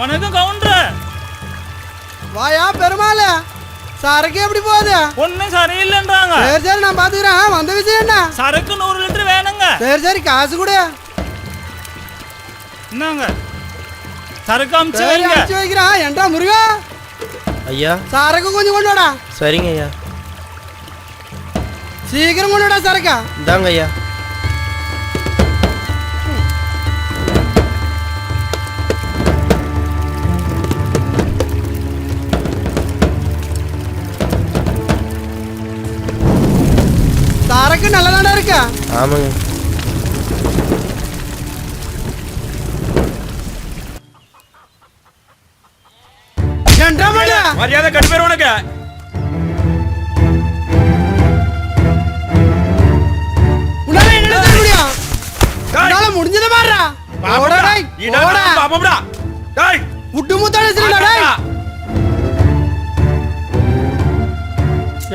வணக்கம் கவுண்டர் வாயா பெருமாள். சரக்கு எப்படி போகுது? ஒன்னும் சரியில்லைன்றாங்க. சரி சரி நான் பாத்துக்கிறேன். வந்த விஷயம் என்ன? சரக்கு நூறு லிட்டர் வேணுங்க. சரி சரி காசு கொடு. என்னங்க சரக்கு அமிச்சு சரி வைங்க. அடிச்சு வைக்கிறேன். என்றா முருகா? ஐயா. சரக்கு கொஞ்சம் கொண்டு வாடா. சரிங்க ஐயா. சீக்கிரம் கொண்டு வாடா சரக்கா. இந்தாங்க ஐயா. சரக்கு நல்லதாடா இருக்கா? ஆமாங்க. மரியாதை கட்டு பேர் உனக்கு. முடிஞ்சத பாருடா ஓடா டேய் ஓடா பாப்பம்டா டேய். முட்டு முத்தாட சரிடா டேய்?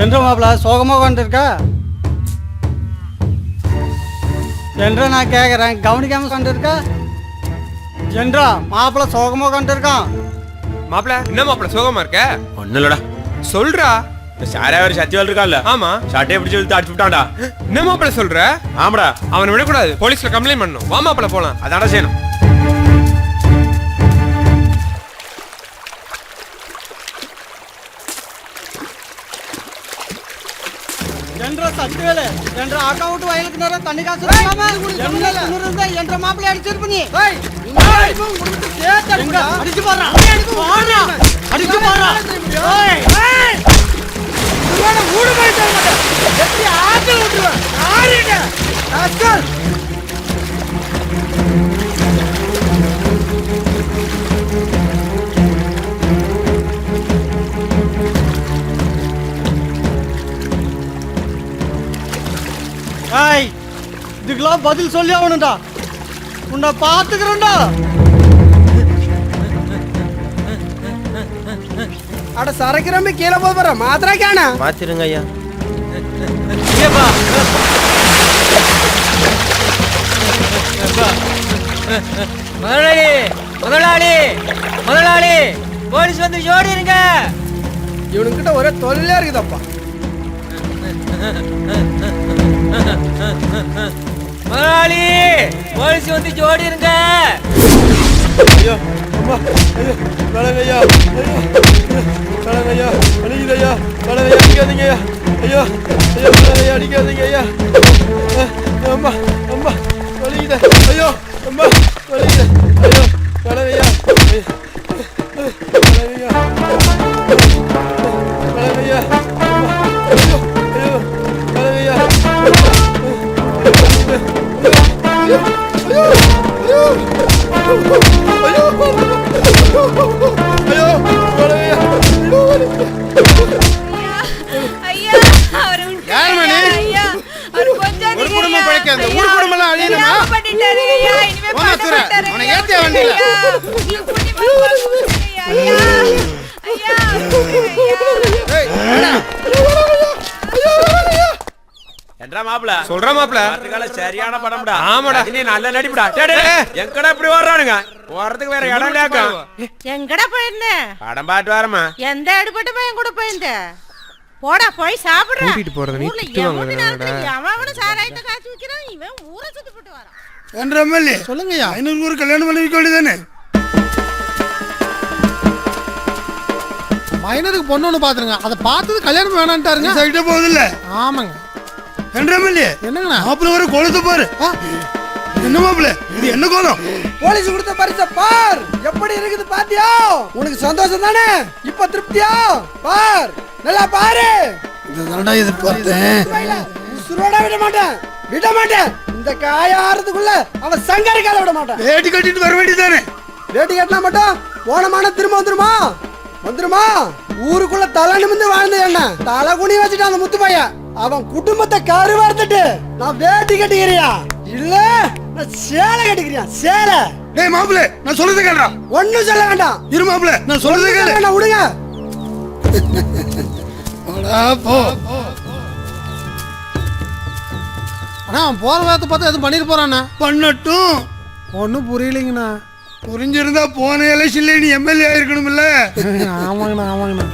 என்ற மாப்பிள சோகமாக கொண்டிருக்கா என்ற நான் கேட்குறேன் கவனிக்காம கொண்டிருக்கா என்றா மாப்பிள சோகமாக கொண்டிருக்கான் மாப்பிள என்ன மாப்பிள சோகமா இருக்க? ஒன்னும் இல்லடா. சொல்றா. இந்த சாராவர் சத்தியவாள் இருக்கான்ல ஆமா. சட்டையை பிடிச்சி இழுத்து அடிச்சு விட்டான்டா. என்ன மாப்பிள சொல்ற? ஆமாடா. அவனை விடக்கூடாது. போலீஸ்ல கம்ப்ளைண்ட் பண்ணணும். வா மாப்பிள போலாம். அதான்டா செய்யணும். என்ற சத்துவேலு என்ற அக்கௌண்ட் வயலுக்கு நேரம் தண்ணி காசு திமிரு என்ற மாப்பிளை அடிச்சிருப்ப நீ. அடிச்சு போடுறான் போடுறா. அடிச்சு போடுறான் ஊடு போய் தர மாட்டேன். எப்படி ஆட்கள் விட்டுருவேன். ஆறிட்ட. பதில் சொல்லி ஆகணும்டா. உன்னை பார்த்துக்கிறேன்டா. அட சரக்கு ரம்பி கீழே போய் போற மாத்திரா கேன மாத்திருங்க ஐயா. முதலாளி முதலாளி முதலாளி போலீஸ் வந்து ஜோடிருங்க இவனுக்கிட்ட ஒரே தொல்லையா இருக்குதப்பா. முதலாளி போலீஸ் வந்து ஜோடிருங்க கலங்கய்யா கலங்கய்யா அடிக்கிறய்யா கலங்கய்யா அடிக்காதீங்க ஐயோ. ஐயோ அடிக்காதீங்க ஐயா. அம்மா அம்மா வலிக்குது ஐயோ அம்மா வலிக்குது பண்ணிட்டாரு ஐயா. இனிமே பண்ண மாட்டாரு. ஏத்தியா வண்டியில? என்றா மாப்பிள? சொல்றா மாப்பிள. கால சரியான படம்டா. ஆமாடா. நீ நல்ல நடிப்புடா. எங்கடா இப்படி வர்றானுங்க போறதுக்கு வேற இடம் இல்லையாக்கா? எங்கடா போயிருந்த? படம் பாட்டு வரமா எந்த அடுப்பட்ட பையன் கூட போயிருந்த? போடா போய் சாப்பிடுற. கூட்டிட்டு போறத நீ சாராயத்தை வைக்கிறான் இவன் ஊரை சுத்தி போட்டு வரான். என்ற எம்எல்ஏ சொல்லுங்கய்யா. ஐநூறு ஊர் கல்யாணம் பண்ணி வைக்க வேண்டியதானே மைனருக்கு பொண்ணு ஒன்று பார்த்துருங்க. அதை பார்த்தது கல்யாணம் வேணான்ட்டாருங்க சைட்டே போகுது இல்ல? ஆமாங்க. எம்எல்ஏ என்னங்கண்ணா? மாப்பிள்ள ஒரு கோலத்தை பாரு. என்ன மாப்பிள்ள? இது என்ன கோலம்? போலீஸ் கொடுத்த பரிச பார். எப்படி இருக்குது பாத்தியா? உனக்கு சந்தோஷம் தானே? இப்ப திருப்தியா? பார். நல்லா பாரு. இதுதான்டா எதிர்பார்த்தேன் சுரோட விட மாட்டேன். விட மாட்டேன். இந்த காய ஆறதுக்குள்ள அவன் சங்கர கால விட மாட்டான். வேட்டி கட்டிட்டு வர வேண்டியதானே வேட்டி கட்டினா மட்டும் போனமான திரும்ப வந்துருமா? வந்துருமா? ஊருக்குள்ள தலை நிமிந்து வாழ்ந்த என்ன? தலை குனி வச்சுட்டான் அந்த முத்து பையன். அவன் குடும்பத்தை கரு வார்த்துட்டு நான் வேட்டி கட்டிக்கிறியா? இல்ல நான் சேலை கட்டிக்கிறியா? சேலை. டேய் மாப்பிள நான் சொல்றதை கேளுடா. ஒண்ணும் சொல்ல வேண்டாம். இரு மாப்பிள நான் சொல்றதை கேளு. வேண்டாம் விடுங்க. போடா, போ. ஆனா அவன் போற வார்த்தை பார்த்தா எதுவும் பண்ணிட்டு போறானா பண்ணட்டும். ஒன்றும் புரியலைங்கண்ணா. புரிஞ்சிருந்தா போன எலெக்ஷன்ல நீ எம்எல்ஏ ஆயிருக்கணும்ல. ஆமாங்கண்ணா ஆமாங்கண்ணா.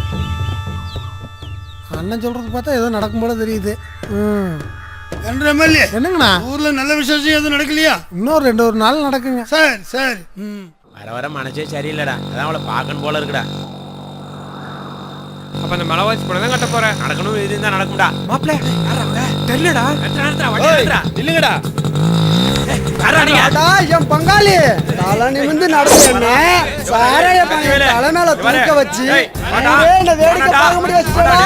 அண்ணன் சொல்றது பார்த்தா ஏதோ நடக்கும் போல தெரியுது. ம். என்ற எம்எல்ஏ. என்னங்கண்ணா? ஊர்ல நல்ல விசேஷம் எதுவும் நடக்கலையா? இன்னும் ரெண்டு ஒரு நாள் நடக்குங்க. சரி சரி. ம். வர வர மனசே சரியில்லடா. அதான் அவளை பார்க்கணும் போல இருக்குடா. அப்ப அந்த மலைவாசி படம் தான் கட்ட போறேன் நடக்கணும் இது தான் நடக்கும்டா. மாப்பிள தெரியலடா. இல்லங்கடா அடா, என் பங்காளி. தலை நிமிந்து நடந்து சாரைய தலை மேல தூக்க வச்சு வேடிக்கை வாடா. பார்க்க முடிய வச்சுட்டா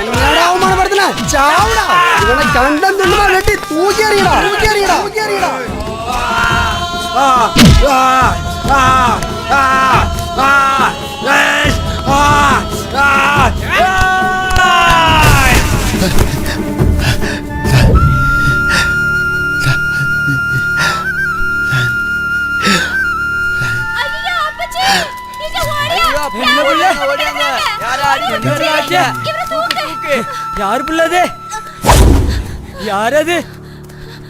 என்னடா அவமானப்படுத்தின? சாவுடா. இவனை கண்டம் துண்டமா வெட்டி தூக்கி எறியடா. தூக்கி எறியடா. தூக்கி எறியடா. யார் அது?